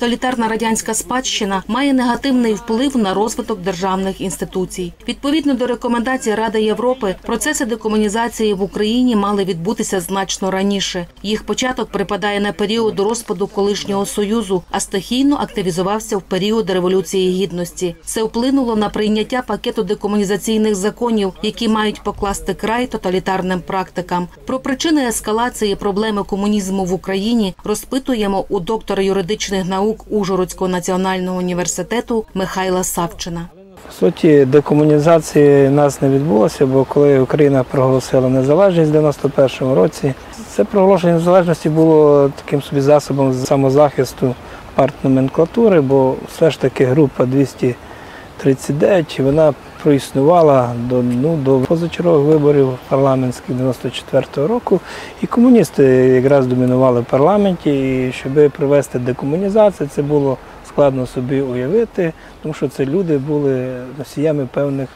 Тоталітарна радянська спадщина має негативний вплив на розвиток державних інституцій. Відповідно до рекомендацій Ради Європи, процеси декомунізації в Україні мали відбутися значно раніше. Їх початок припадає на період розпаду колишнього союзу, а стихійно активізувався в період революції гідності. Це вплинуло на прийняття пакету декомунізаційних законів, які мають покласти край тоталітарним практикам. Про причини ескалації проблеми комунізму в Україні розпитуємо у доктора юридичних наук Ужгородського національного університету Михайла Савчина. В суті, декомунізації нас не відбулося, бо коли Україна проголосила незалежність в 91-му році, це проголошення незалежності було таким собі засобом самозахисту партноменклатури, бо все ж таки група 239 вона проіснувала до, ну, до позачергових виборів парламентських 94-го року. І комуністи якраз домінували в парламенті. І щоб провести декомунізацію, це було складно собі уявити, тому що це люди були носіями певних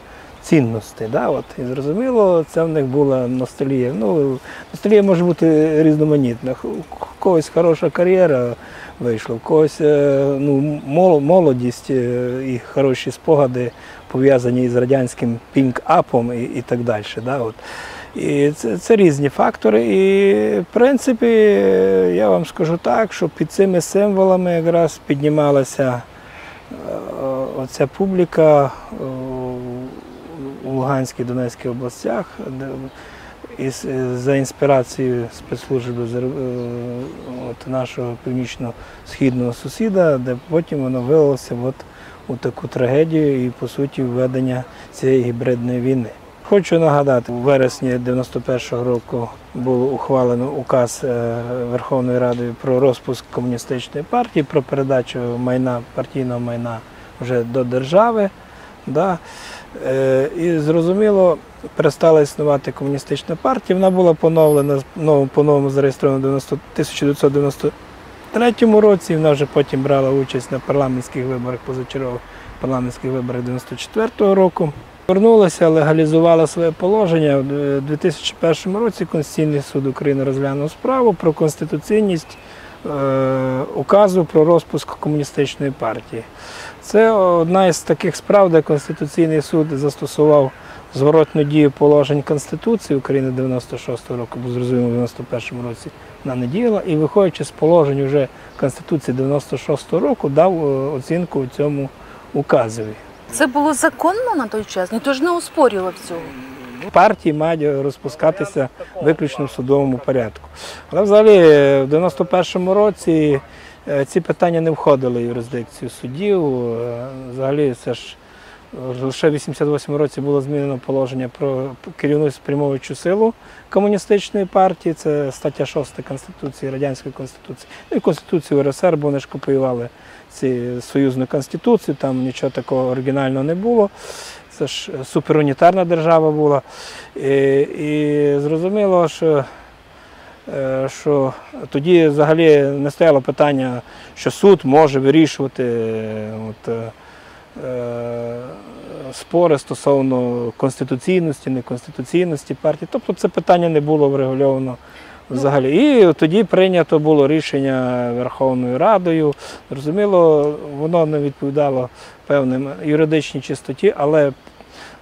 цінностей. Да? От, і зрозуміло, це в них була ностальгія. Ну, ностальгія може бути різноманітна. У когось хороша кар'єра вийшла, у когось е, ну, молодість е, і хороші спогади пов'язані з радянським пінк-апом і, і так далі. Да? От. І це, це різні фактори. І в принципі, я вам скажу так, що під цими символами якраз піднімалася е, оця публіка е, у Луганській Донецькій областях, із, за інспірацією спецслужби е, от нашого північно-східного сусіда, де потім воно вилилося у таку трагедію і, по суті, введення цієї гібридної війни. Хочу нагадати, у вересні 91-го року було ухвалено указ е, Верховною Радою про розпуск комуністичної партії, про передачу майна партійного майна вже до держави. Да. Е, І зрозуміло, перестала існувати комуністична партія. Вона була поновлена ну, по-новому зареєстрована в 90 1993 році. Вона вже потім брала участь на парламентських виборах, позачергових парламентських виборах 94 року. Вернулася, легалізувала своє положення. У 2001 році Конституційний суд України розглянув справу про конституційність е, указу про розпуск комуністичної партії. Це одна із таких справ, де Конституційний суд застосував зворотну дію положень Конституції України 96-го року, бо зрозуміло, в 91-му році вона не діяла, і виходячи з положень вже Конституції 96-го року, дав е, оцінку цьому указові. Це було законно на той час? Ніхто ж не оспорював цього. Партії мають розпускатися виключно в судовому порядку. Але взагалі в 91-му році е, ці питання не входили в юрисдикцію судів. Е, Взагалі це ж е, лише в 88 році було змінено положення про керівну спрямовуючу силу комуністичної партії. Це стаття 6 Конституції, Радянської Конституції. Ну і Конституцію РСР, бо вони ж копіювали ці союзну конституцію, там нічого такого оригінального не було. Це ж суперунітарна держава була. І, і зрозуміло, що, е, що тоді взагалі не стояло питання, що суд може вирішувати е, от, е, спори стосовно конституційності, неконституційності партії. Тобто це питання не було врегульовано взагалі. І тоді прийнято було рішення Верховною Радою. Зрозуміло, воно не відповідало певним юридичній чистоті, але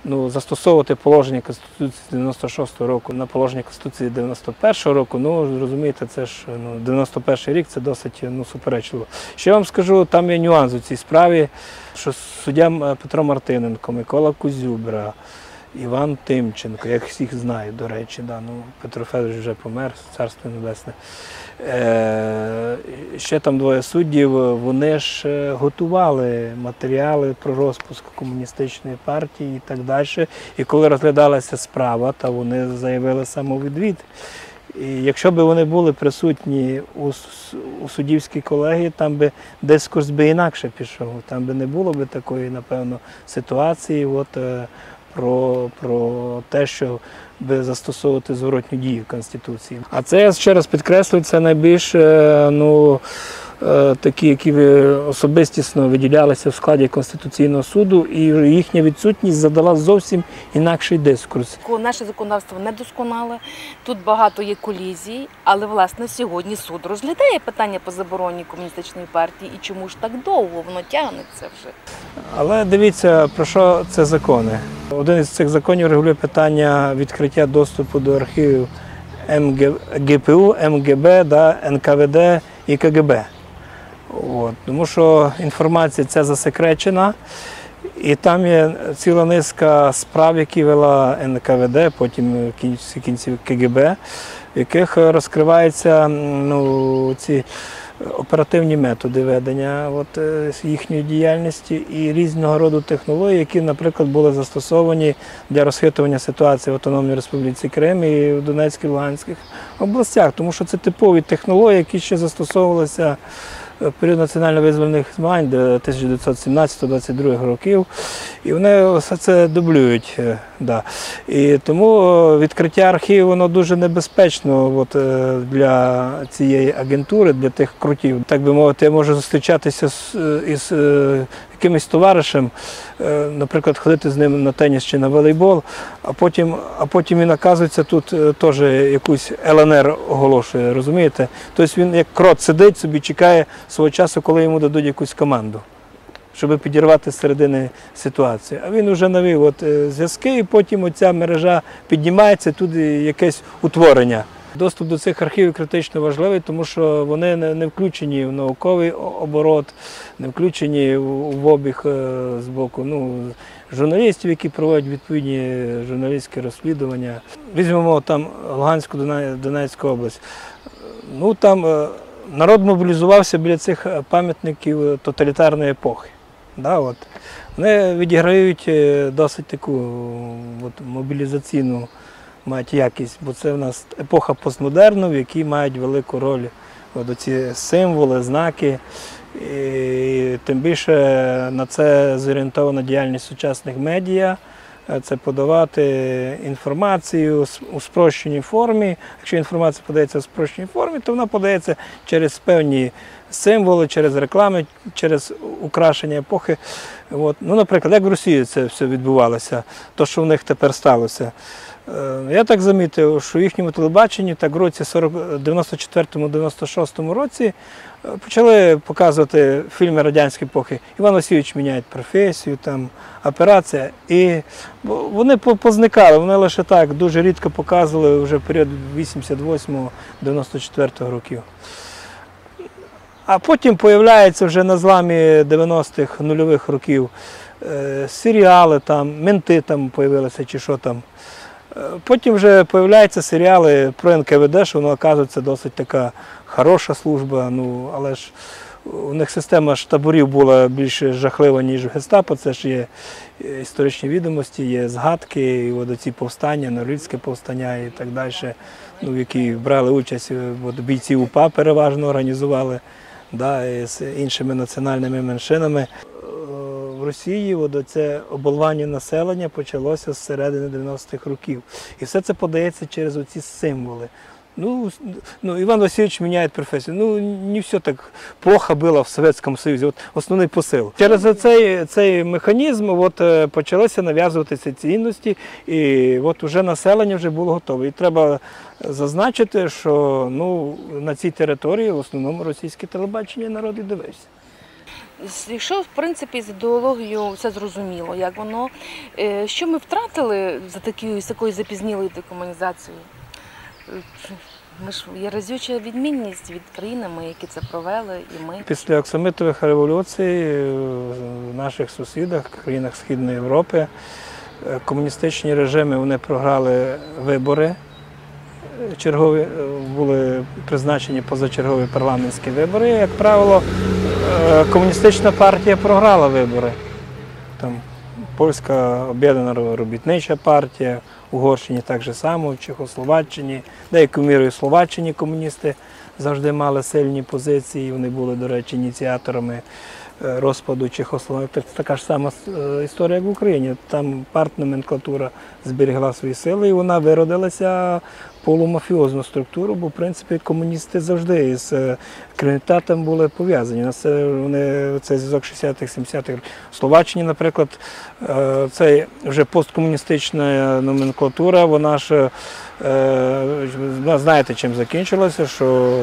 ну, застосовувати положення Конституції 96-го року на положення Конституції 91-го року, ну розумієте, це ж ну, 91-й рік це досить ну, суперечливо. Ще вам скажу, там є нюанс у цій справі, що суддям Петро Мартиненко, Микола Кузюбра, Іван Тимченко, як всіх знаю, до речі, да, ну, Петро Федорович вже помер, царство небесне. Е, ще там двоє суддів, вони ж е, готували матеріали про розпуск комуністичної партії і так далі. І коли розглядалася справа, то вони заявили самовідвід. І якщо б вони були присутні у, у суддівській колегії, там би дискурс би інакше пішов. Там би не було б такої, напевно, ситуації. От, е, про, про те, що би застосовувати зворотню дію Конституції. А це ще раз підкреслюю, це найбільш е, ну, такі, які особистісно виділялися в складі Конституційного суду, і їхня відсутність задала зовсім інакший дискурс. Наше законодавство недосконале, тут багато є колізій, але власне сьогодні суд розглядає питання по забороні комуністичної партії і чому ж так довго воно тягнеться вже. Але дивіться, про що це закони. Один із цих законів регулює питання відкриття доступу до архівів МГ, ГПУ, МГБ, да, НКВД і КГБ. От. Тому що інформація ця засекречена, і там є ціла низка справ, які вела НКВД, потім в кінці кінців КГБ, в яких розкриваються ну, ці оперативні методи ведення от, е, їхньої діяльності і різного роду технології, які, наприклад, були застосовані для розхитування ситуації в Автономній Республіці Крим і в Донецькій Луганських областях, тому що це типові технології, які ще застосовувалися період національно-визвольних змагань 1917-22 років, і вони все це дублюють. е, Да. І тому е, відкриття архіву воно дуже небезпечно от, е, для цієї агентури, для тих крутів. Так би мовити, я можу зустрічатися з, е, із е, якимось товаришем, е, наприклад, ходити з ним на теніс чи на волейбол, а потім, а потім він оказується тут е, теж якусь ЛНР оголошує, розумієте? Тобто він як крот сидить собі, чекає свого часу, коли йому дадуть якусь команду щоб підірвати з середини ситуацію. А він вже навів от, е, зв'язки, і потім оця мережа піднімається, тут якесь утворення. Доступ до цих архівів критично важливий, тому що вони не включені в науковий оборот, не включені в обіг е, з боку ну, журналістів, які проводять відповідні журналістські розслідування. Візьмемо там Луганську Донецьку область. Ну там е, народ мобілізувався біля цих е, пам'ятників тоталітарної епохи. Да, от. Вони відіграють досить таку от, мобілізаційну мають якість, бо це в нас епоха постмодерну, в якій мають велику роль от, оці символи, знаки. І тим більше на це зорієнтована діяльність сучасних медіа. Це подавати інформацію у спрощеній формі. Якщо інформація подається в спрощеній формі, то вона подається через певні символи, через реклами, через украшення епохи. От. Ну, наприклад, як в Росії це все відбувалося, то, що в них тепер сталося. Е, Я так замітив, що в їхньому телебаченні так в році 94-96 році е, почали показувати фільми радянської епохи. Іван Васильович міняє професію, там операція. І вони позникали, вони лише так дуже рідко показували вже в період 88-94 років. А потім появляється вже на зламі 90-х нульових років е, серіали, там, менти там появилися чи що там. Потім вже появляються серіали про НКВД, що воно оказується досить така хороша служба. Ну, але ж у них система ж таборів була більш жахлива, ніж в гестапо. Це ж є е, історичні відомості, є згадки, і от ці повстання, Норильське повстання і так далі, ну, в які брали участь е, от бійці УПА переважно організували да, з іншими національними меншинами. В Росії це оболвання населення почалося з середини 90-х років. І все це подається через оці символи. Ну, ну, Иван Васильевич меняет профессию. Ну, не все так плохо было в Советском Союзі. От основний посил. Через цей, цей механізм от, е, почалися нав'язуватися цінності, і от уже населення вже було готове. І треба зазначити, що ну, на цій території в основному російське телебачення народ і дивився. Якщо в принципі з ідеологією все зрозуміло, як воно, е, що ми втратили за такою з такою запізнілою декомунізацією? Ми ж є разюча відмінність від країнами, які це провели, і ми. Після оксамитових революцій е, в наших сусідах, країнах Східної Європи, е, комуністичні режими вони програли вибори. Чергові е, були призначені позачергові парламентські вибори. Як правило, е, комуністична партія програла вибори. Там Польська об'єднана робітнича партія, Угорщині так же само, в Чехословаччині, деякою мірою Словаччині комуністи завжди мали сильні позиції. Вони були, до речі, ініціаторами розпаду Чехословакії. Це така ж сама е, історія, як в Україні. Там партноменклатура зберігла свої сили, і вона виродилася полумафіозну структуру, бо в принципі комуністи завжди із е, криміналітетом були пов'язані. Це вони цей зв'язок 60-х, 70-х. В Словаччині, наприклад, е, цей вже посткомуністична номенклатура, вона ж е, знаєте, чим закінчилося, що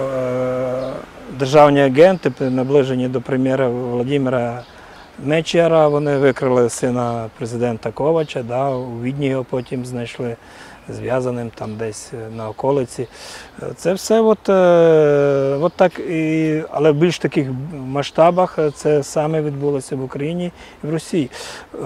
е, державні агенти, наближені до прем'єра Володимира Мечера, вони викрили сина президента Ковача, да, у Відні його потім знайшли зв'язаним там десь е, на околиці. Е, Це все от, е, от так, і, але в більш таких масштабах це саме відбулося в Україні і в Росії. Е,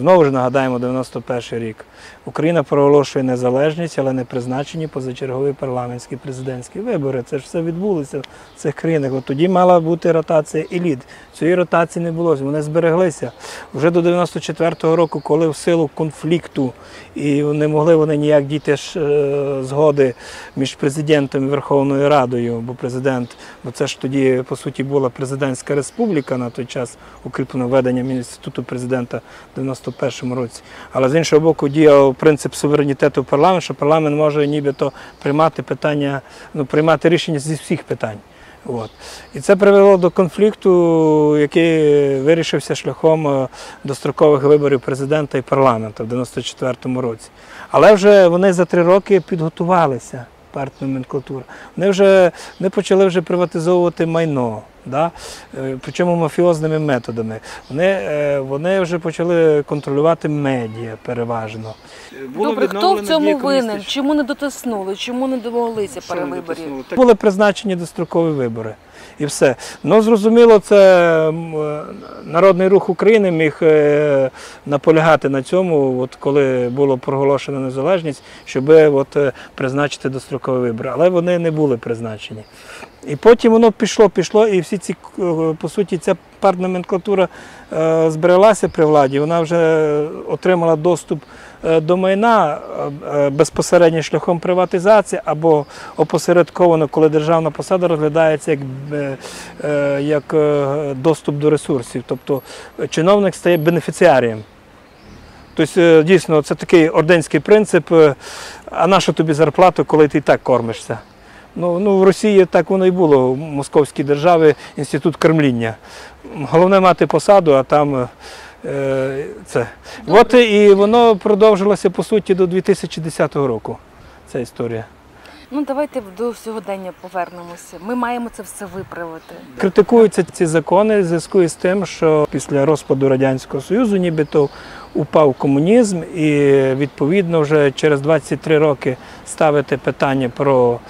Знову ж нагадаємо, 91 рік. Україна проголошує незалежність, але не призначені позачергові парламентські президентські вибори. Це ж все відбулося в цих країнах. От тоді мала бути ротація еліт. Цієї ротації не було. Вони збереглися. Вже до 94-го року, коли в силу конфлікту і не могли вони ніяк дійти е, згоди між президентом і Верховною Радою, бо президент, бо це ж тоді по суті була президентська республіка на той час, укріплено введенням інституту президента в 91-му році. Але з іншого боку, діяв принцип суверенітету парламенту, що парламент може нібито приймати питання, ну приймати рішення зі всіх питань. От. І це привело до конфлікту, який вирішився шляхом е, дострокових виборів президента і парламенту в 94-му році. Але вже вони за три роки підготувалися, партноменклатура. Вони вже не почали вже приватизовувати майно. Да? Е, Причому мафіозними методами. Вони, е, вони вже почали контролювати медіа переважно. Добре, хто в цьому винен? Чому не дотиснули? Чому не домоглися не перевиборів? Були призначені дострокові вибори. І все. Ну, зрозуміло, це е, Народний рух України міг наполягати на цьому, от коли було проголошено незалежність, щоб от, призначити дострокові вибори. Але вони не були призначені. І потім воно пішло, пішло, і всі ці, е, по суті, ця партноменклатура е, збереглася при владі. Вона вже отримала доступ е, до майна безпосередньо шляхом приватизації або опосередковано, коли державна посада розглядається як, як доступ до ресурсів. Тобто чиновник стає бенефіціарієм. Тобто, дійсно, це такий орденський принцип. А на що тобі зарплату, коли ти і так кормишся? Ну, ну, в Росії так воно і було, в Московській державі інститут кормління. Головне мати посаду, а там е, це. От і воно продовжилося по суті до 2010 року. Ця історія. Ну давайте до сьогодення повернемося. Ми маємо це все виправити. Критикуються ці закони в зв'язку з тим, що після розпаду Радянського Союзу нібито упав комунізм, і відповідно вже через 23 роки ставити питання про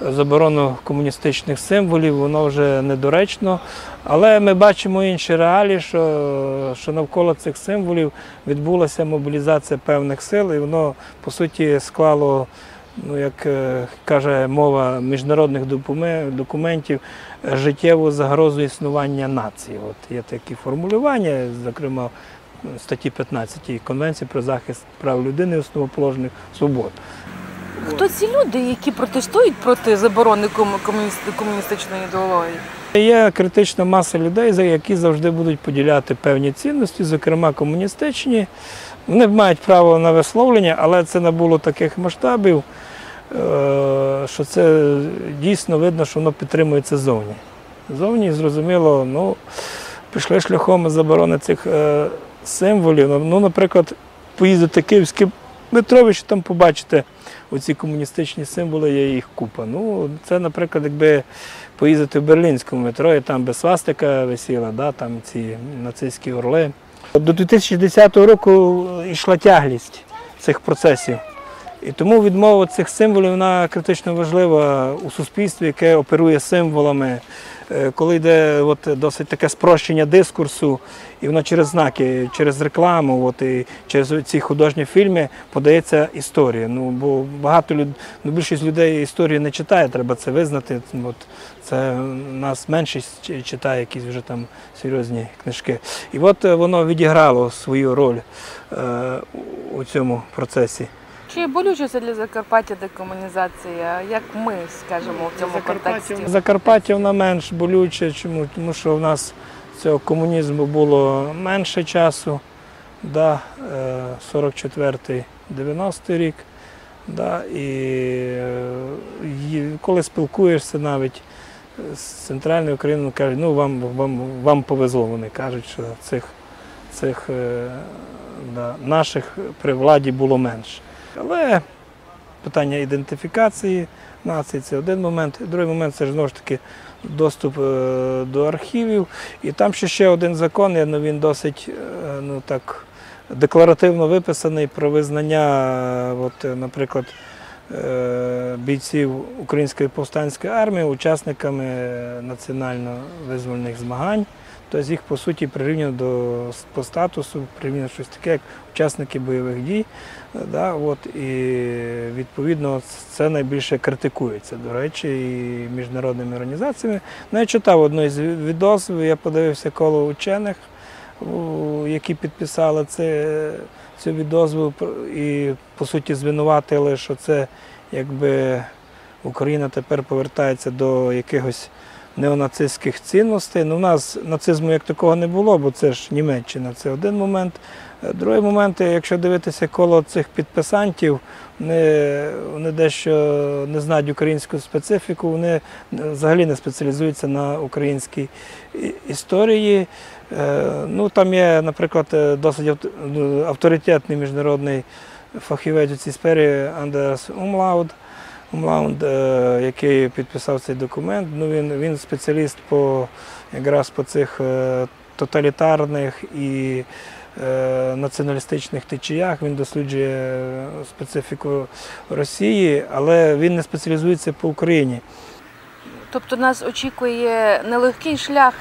заборону комуністичних символів, воно вже недоречно. Але ми бачимо інші реалії, що, що навколо цих символів відбулася мобілізація певних сил, і воно по суті склало ну, як е, каже мова міжнародних документів, життєву загрозу існування нації. От є такі формулювання, зокрема статті 15 Конвенції про захист прав людини і основоположних свобод. Хто ці люди, які протестують проти заборони комуністичної ідеології? Є критична маса людей, які завжди будуть поділяти певні цінності, зокрема комуністичні. Вони мають право на висловлення, але це набуло таких масштабів, е, що це дійсно видно, що воно підтримується ззовні. Ззовні, зрозуміло, ну, пішли шляхом заборони цих е, символів. Ну, наприклад, поїздити київське метро, ви там побачите оці комуністичні символи, є їх купа. Ну, це, наприклад, якби поїздити в берлінському метро, і там без свастика висіла, да, там ці нацистські орли. До 2010 року йшла тяглість цих процесів. І тому відмова цих символів вона критично важлива у суспільстві, яке оперує символами. Е, Коли йде от, досить таке спрощення дискурсу, і воно через знаки, через рекламу, от, і через ці художні фільми подається історія. Ну, бо багато люд... ну, більшість людей історію не читає, треба це визнати. От, це нас меншість читає якісь вже там серйозні книжки. І от воно відіграло свою роль е, у цьому процесі. Чи болюче це для Закарпаття декомунізація? Як ми скажемо в цьому контексті? Закарпаття вона менш болюче, чому? тому що в нас цього комунізму було менше часу, да, е, 44-й, 90-й рік. Да, і, е, і коли спілкуєшся навіть з центральною Україною, кажуть, ну вам, вам, вам повезло. Вони кажуть, що цих, цих е, да, наших при владі було менше. Але питання ідентифікації нації це один момент. Другий момент це ж знову ж таки доступ е, до архівів. І там ще ще один закон, ну, він досить е, ну, так, декларативно виписаний про визнання, е, от, наприклад, бійців Української повстанської армії учасниками національно-визвольних змагань. Тобто їх по суті прирівняно до по статусу, прирівняно щось таке, як учасники бойових дій. Е, Да, от, і відповідно це найбільше критикується, до речі, і міжнародними організаціями. Ну, я читав одну із відосів, я подивився коло учених, які підписали це, цю відозву і по суті звинуватили, що це якби Україна тепер повертається до якихось неонацистських цінностей. Ну, у нас нацизму як такого не було, бо це ж Німеччина, це один момент. Е, Другий момент, якщо дивитися коло цих підписантів, вони, вони дещо не знають українську специфіку, вони взагалі не спеціалізуються на українській історії. Е, Ну, там є, наприклад, е, досить ну, авторитетний міжнародний фахівець у цій сфері Андерс Умлауд. Умлаунд, е, який підписав цей документ, ну, він, він спеціаліст по, якраз по цих е, тоталітарних і е, націоналістичних течіях. Він досліджує е, специфіку Росії, але він не спеціалізується по Україні. Тобто нас очікує нелегкий шлях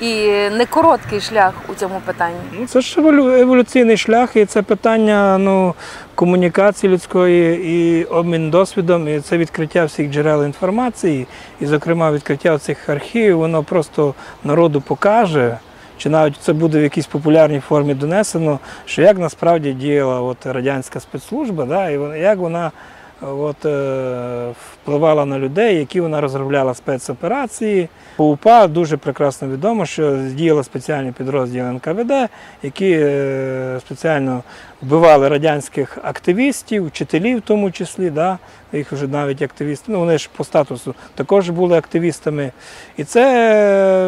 і не короткий шлях у цьому питанні. Ну, це ж еволюційний шлях, і це питання ну, комунікації людської і обмін досвідом, і це відкриття всіх джерел інформації, і, зокрема, відкриття цих архівів, воно просто народу покаже. Чи навіть це буде в якійсь популярній формі донесено, що як насправді діяла от радянська спецслужба, да, і як вона от, е, впливала на людей, які вона розробляла спецоперації. По УПА дуже прекрасно відомо, що діяли спеціальні підрозділи НКВД, які е, спеціально вбивали радянських активістів, вчителів в тому числі, да, їх вже навіть активісти, ну вони ж по статусу також були активістами. І це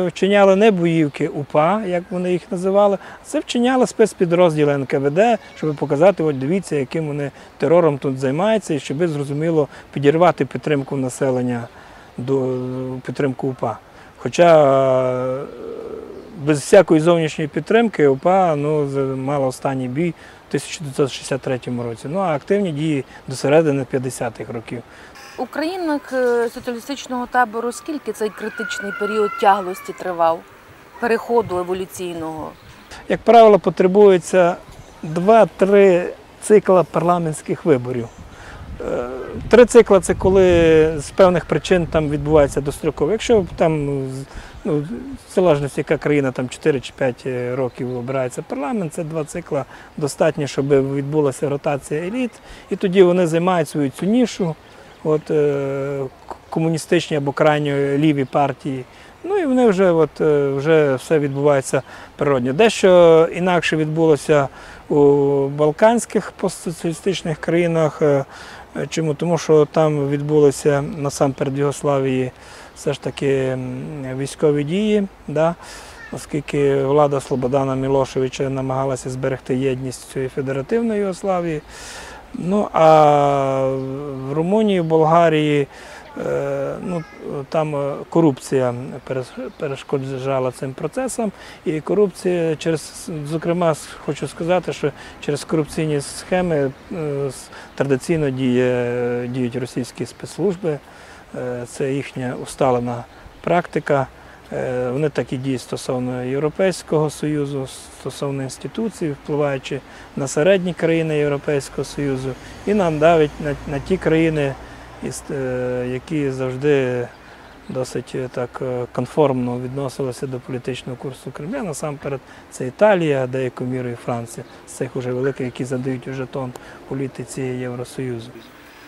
е, вчиняли не боївки УПА, як вони їх називали, а це вчиняли спецпідрозділи НКВД, щоб показати, от дивіться, яким вони терором тут займаються, і щоб зрозуміло підірвати підтримку населення до підтримку УПА. Хоча е, без всякої зовнішньої підтримки УПА ну, мала останній бій 1963 році. Ну а активні дії до середини 50-х років. У країнах е, соціалістичного табору скільки цей критичний період тяглості тривав, переходу еволюційного? Як правило, потребується 2-3 цикла парламентських виборів. Е, Три цикла це коли з певних причин там відбувається достроково. Якщо там, ну, залежності, яка країна, там 4 чи 5 років обирається парламент, це два цикла достатньо, щоб відбулася ротація еліт, і тоді вони займають свою цю нішу. От, е, комуністичні або крайньо ліві партії. Ну і вони вже, от, е, вже все відбувається природньо. Дещо інакше відбулося у балканських постсоціалістичних країнах. Е, е, Чому? Тому що там відбулися насамперед в Югославії все ж таки військові дії, да? оскільки влада Слободана Мілошевича намагалася зберегти єдність цієї федеративної Югославії. Ну а в Румунії, в Болгарії е, ну, там е, корупція перешкоджала цим процесам. І корупція через, зокрема, хочу сказати, що через корупційні схеми е, традиційно діє, діють російські спецслужби. Е, Це їхня усталена практика. Е, Вони так і діють стосовно Європейського Союзу, стосовно інституцій, впливаючи на середні країни Європейського Союзу і нам навіть на, на ті країни, е, які завжди досить так конформно відносилися до політичного курсу Кремля. Насамперед це Італія, деякою мірою Франція, з цих уже великих, які задають уже тон політиці Євросоюзу.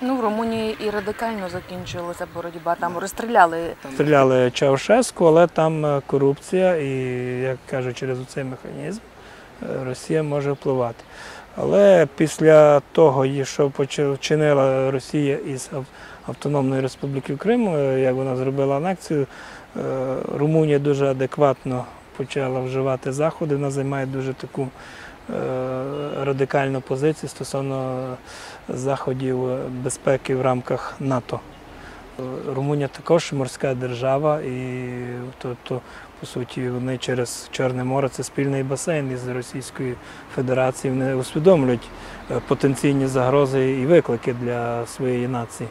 Ну, в Румунії і радикально закінчилася боротьба. Там розстріляли Стріляли Чаушеску, але там е, корупція і, як кажуть, через цей механізм е, Росія може впливати. Але після того, що вчинила Росія із Автономної Республіки Крим, е, як вона зробила анексію, е, Румунія дуже адекватно почала вживати заходи. Вона займає дуже таку радикальну позицію стосовно заходів безпеки в рамках НАТО. Румунія також морська держава, і тобто, по суті, вони через Чорне море це спільний басейн із Російською Федерацією. Вони усвідомлюють е, потенційні загрози і виклики для своєї нації.